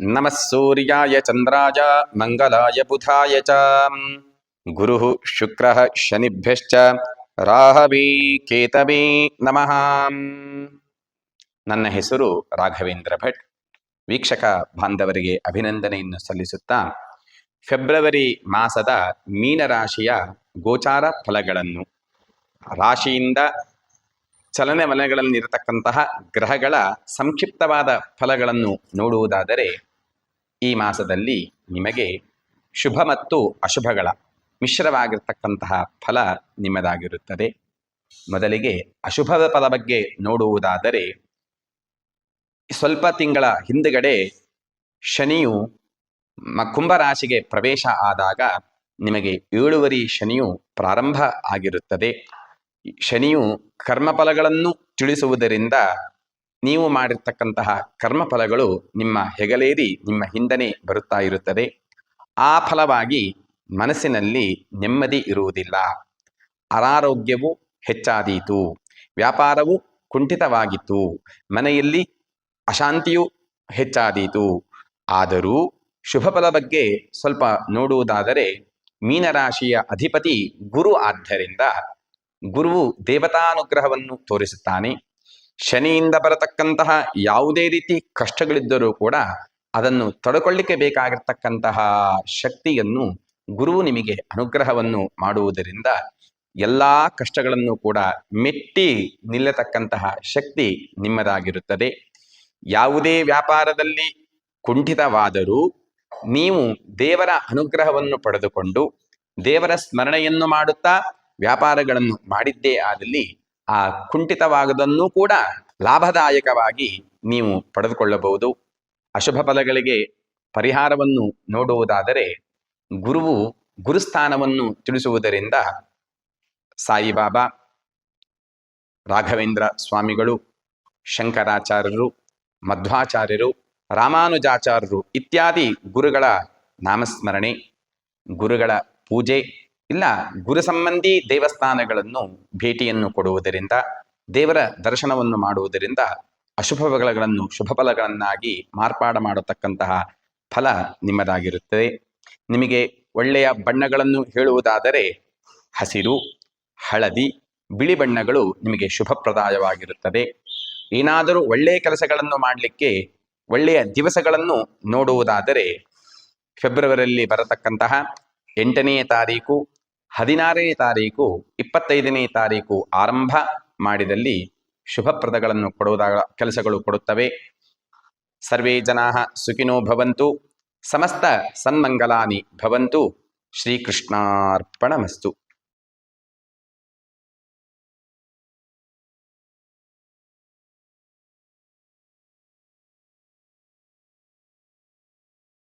ನಮಃ ಸೂರ್ಯಾಯ ಚಂದ್ರಾಯ ಮಂಗಲಾಯ ಬುಧಾಯ ಚ ಗುರು ಶುಕ್ರ ಶನಿಭ್ಯಶ್ಚ ರಾಹವೀ ಕೇತವೀ ನಮಃ ನನ್ನ ಹೆಸರು ರಾಘವೇಂದ್ರ ಭಟ್. ವೀಕ್ಷಕ ಬಾಂಧವರಿಗೆ ಅಭಿನಂದನೆಯನ್ನು ಸಲ್ಲಿಸುತ್ತಾ ಫೆಬ್ರವರಿ ಮಾಸದ ಮೀನರಾಶಿಯ ಗೋಚಾರ ಫಲಗಳನ್ನು ರಾಶಿಯಿಂದ ಚಲನವಲನಗಳಲ್ಲಿರತಕ್ಕಂತಹ ಗ್ರಹಗಳ ಸಂಕ್ಷಿಪ್ತವಾದ ಫಲಗಳನ್ನು ನೋಡುವುದಾದರೆ ಈ ಮಾಸದಲ್ಲಿ ನಿಮಗೆ ಶುಭ ಮತ್ತು ಅಶುಭಗಳ ಮಿಶ್ರವಾಗಿರ್ತಕ್ಕಂತಹ ಫಲ ನಿಮ್ಮದಾಗಿರುತ್ತದೆ. ಮೊದಲಿಗೆ ಅಶುಭದ ಫಲ ಬಗ್ಗೆ ನೋಡುವುದಾದರೆ ಸ್ವಲ್ಪ ತಿಂಗಳ ಹಿಂದುಗಡೆ ಶನಿಯು ಕುಂಭರಾಶಿಗೆ ಪ್ರವೇಶ ಆದಾಗ ನಿಮಗೆ ಏಳುವರಿ ಶನಿಯು ಪ್ರಾರಂಭ ಆಗಿರುತ್ತದೆ. ಶನಿಯು ಕರ್ಮಫಲಗಳನ್ನು ತಿಳಿಸುವುದರಿಂದ ನೀವು ಮಾಡಿರ್ತಕ್ಕಂತಹ ಕರ್ಮಫಲಗಳು ನಿಮ್ಮ ಹೆಗಲೇರಿ, ನಿಮ್ಮ ಹಿಂದನೆ ಬರುತ್ತಾ ಇರುತ್ತದೆ. ಆ ಫಲವಾಗಿ ಮನಸ್ಸಿನಲ್ಲಿ ನೆಮ್ಮದಿ ಇರುವುದಿಲ್ಲ. ಅನಾರೋಗ್ಯವು ಹೆಚ್ಚಾದೀತು. ವ್ಯಾಪಾರವು ಕುಂಠಿತವಾಗಿತ್ತು. ಮನೆಯಲ್ಲಿ ಅಶಾಂತಿಯು ಹೆಚ್ಚಾದೀತು. ಆದರೂ ಶುಭ ಫಲ ಬಗ್ಗೆ ಸ್ವಲ್ಪ ನೋಡುವುದಾದರೆ ಮೀನರಾಶಿಯ ಅಧಿಪತಿ ಗುರು ಆದ್ದರಿಂದ ಗುರುವು ದೇವತಾನುಗ್ರಹವನ್ನು ತೋರಿಸುತ್ತಾನೆ. ಶನಿಯಿಂದ ಬರತಕ್ಕಂತಹ ಯಾವುದೇ ರೀತಿ ಕಷ್ಟಗಳಿದ್ದರೂ ಕೂಡ ಅದನ್ನು ತಡ್ಕೊಳ್ಳಿಕ್ಕೆ ಬೇಕಾಗಿರ್ತಕ್ಕಂತಹ ಶಕ್ತಿಯನ್ನು ಗುರುವು ನಿಮಗೆ ಅನುಗ್ರಹವನ್ನು ಮಾಡುವುದರಿಂದ ಎಲ್ಲಾ ಕಷ್ಟಗಳನ್ನು ಕೂಡ ಮೆಟ್ಟಿ ನಿಲ್ಲತಕ್ಕಂತಹ ಶಕ್ತಿ ನಿಮ್ಮದಾಗಿರುತ್ತದೆ. ಯಾವುದೇ ವ್ಯಾಪಾರದಲ್ಲಿ ಕುಂಠಿತವಾದರೂ ನೀವು ದೇವರ ಅನುಗ್ರಹವನ್ನು ಪಡೆದುಕೊಂಡು ದೇವರ ಸ್ಮರಣೆಯನ್ನು ಮಾಡುತ್ತಾ ವ್ಯಾಪಾರಗಳನ್ನು ಮಾಡಿದ್ದೇ ಆದಲ್ಲಿ ಆ ಕುಂಠಿತವಾಗದನ್ನೂ ಕೂಡ ಲಾಭದಾಯಕವಾಗಿ ನೀವು ಪಡೆದುಕೊಳ್ಳಬಹುದು. ಅಶುಭ ಫಲಗಳಿಗೆ ಪರಿಹಾರವನ್ನು ನೋಡುವುದಾದರೆ ಗುರುವು ಗುರುಸ್ಥಾನವನ್ನು ತಿಳಿಸುವುದರಿಂದ ಸಾಯಿಬಾಬಾ, ರಾಘವೇಂದ್ರ ಸ್ವಾಮಿಗಳು, ಶಂಕರಾಚಾರ್ಯರು, ಮಧ್ವಾಚಾರ್ಯರು, ರಾಮಾನುಜಾಚಾರ್ಯರು ಇತ್ಯಾದಿ ಗುರುಗಳ ನಾಮಸ್ಮರಣೆ, ಗುರುಗಳ ಪೂಜೆ ಇಲ್ಲ ಗುರು ಸಂಬಂಧಿ ದೇವಸ್ಥಾನಗಳನ್ನು ಭೇಟಿಯನ್ನು ಕೊಡುವುದರಿಂದ, ದೇವರ ದರ್ಶನವನ್ನು ಮಾಡುವುದರಿಂದ ಅಶುಭ ಫಲಗಳನ್ನು ಶುಭ ಫಲಗಳನ್ನಾಗಿ ಮಾರ್ಪಾಡು ಮಾಡತಕ್ಕಂತಹ ಫಲ ನಿಮ್ಮದಾಗಿರುತ್ತದೆ. ನಿಮಗೆ ಒಳ್ಳೆಯ ಬಣ್ಣಗಳನ್ನು ಹೇಳುವುದಾದರೆ ಹಸಿರು, ಹಳದಿ, ಬಿಳಿ ಬಣ್ಣಗಳು ನಿಮಗೆ ಶುಭಪ್ರದಾಯವಾಗಿರುತ್ತದೆ. ಏನಾದರೂ ಒಳ್ಳೆಯ ಕೆಲಸಗಳನ್ನು ಮಾಡಲಿಕ್ಕೆ ಒಳ್ಳೆಯ ದಿವಸಗಳನ್ನು ನೋಡುವುದಾದರೆ, ಫೆಬ್ರವರಿಯಲ್ಲಿ ಬರತಕ್ಕಂತಹ ಎಂಟನೆಯ ತಾರೀಕು ಹದಿನಾರನೇ ತಾರೀಕು, ಇಪ್ಪತ್ತೈದನೇ ತಾರೀಕು ಆರಂಭ ಮಾಡಿದಲ್ಲಿ ಶುಭಪ್ರದಗಳನ್ನು ಕೊಡುವುದಾಗ, ಕೆಲಸಗಳು ಕೊಡುತ್ತವೆ. ಸರ್ವೇ ಜನಾ ಸುಖಿನೋ ಭವಂತು, ಸಮಸ್ತ ಸನ್ಮಂಗಲಾನಿ ಭವಂತು, ಶ್ರೀಕೃಷ್ಣಾರ್ಪಣಮಸ್ತು.